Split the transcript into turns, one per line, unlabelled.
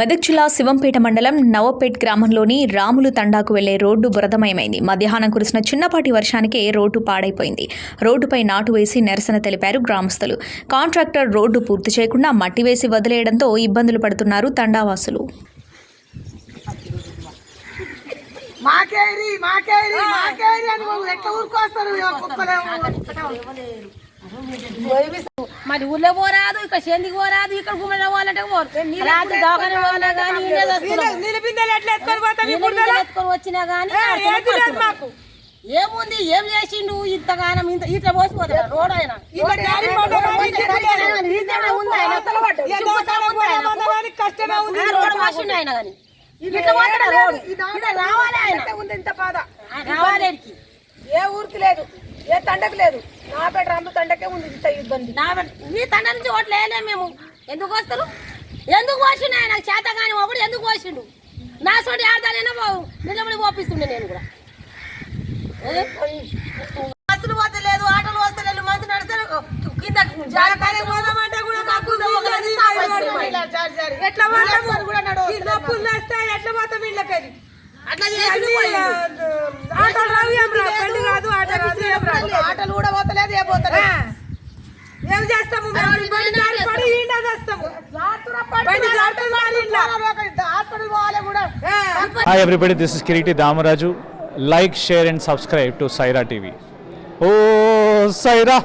మెదక్ జిల్లా శివంపేట మండలం నవపేట్ గ్రామంలోని రాములు తండాకు వెళ్ళే రోడ్డు బురదమయమైంది. మధ్యాహ్నం కురిసిన చిన్నపాటి వర్షానికే రోడ్డు పాడైపోయింది. రోడ్డుపై నాటు వేసి నిరసన తెలిపారు గ్రామస్తులు. కాంట్రాక్టర్ రోడ్డు పూర్తి చేయకుండా మట్టి వేసి వదిలేయడంతో ఇబ్బందులు పడుతున్నారు తండావాసులు.
మాకేరి మాకేరి మాకేరి అని ఎట్లా ఊరుకొస్తారు?
మరి ఊర్లో పోరాదు ఇక్కడ చెందికి పోరాదు ఇక్కడ గుమ్మలో పోవాలంటే పోరు రాత్రి దవాఖాన పోవాలా కానీ
ఎత్తుకొని
వచ్చినా కానీ
ఏది లేదు మాకు?
ఏముంది? ఏం చేసిండు? ఇంతగానం ఇంత ఇట్లా పోసిపోతాడు? రోడ్ ఆయన?
దోకాన కష్టమే ఉంది.
ఆయన కానీ.
ఉంది ఇంత బాధ.
ఆయన రావాలి ఈడికి.
ఏ ఊరికి లేదు ఏ తండకు లేదు. నా పేట రాము తండకే ఉంది ఇంత ఇబ్బంది.
నీ తండ నుంచి ఓట్లు వేయలేము మేము. ఎందుకు వస్తారు? ఎందుకు పోసిండు ఆయన? చేత కాని ఒకడు ఎందుకు పోసిండు? నా సోటి ఆడదానైనా నిలబడి పోపిస్తుండే నేను కూడా? బస్సులు పోతలేదు ఆటోలు వస్తలేదు మంచి నడుస్తారు. కింద
జాగ్రత్తగా పోదామంటే కూడా. ఎట్లా కూడా నడవదు ఆటోలు రావు ఏం రావు బండి రాదు ఆటో రాదు ఏం రాదు ఆటోలు కూడా పోతలేదు ఏ పోతలేదు. ఏం చేస్తాము మేము? బండి జారి పడి ఈండా చేస్తాము. బండి జారుతుంది మరి ఇంట్లో. హాస్పిటల్ పోవాలి కూడా.
Hi everybody, this is Kiriti Damaraju. Like, share and subscribe to Saira TV. Oh, Saira!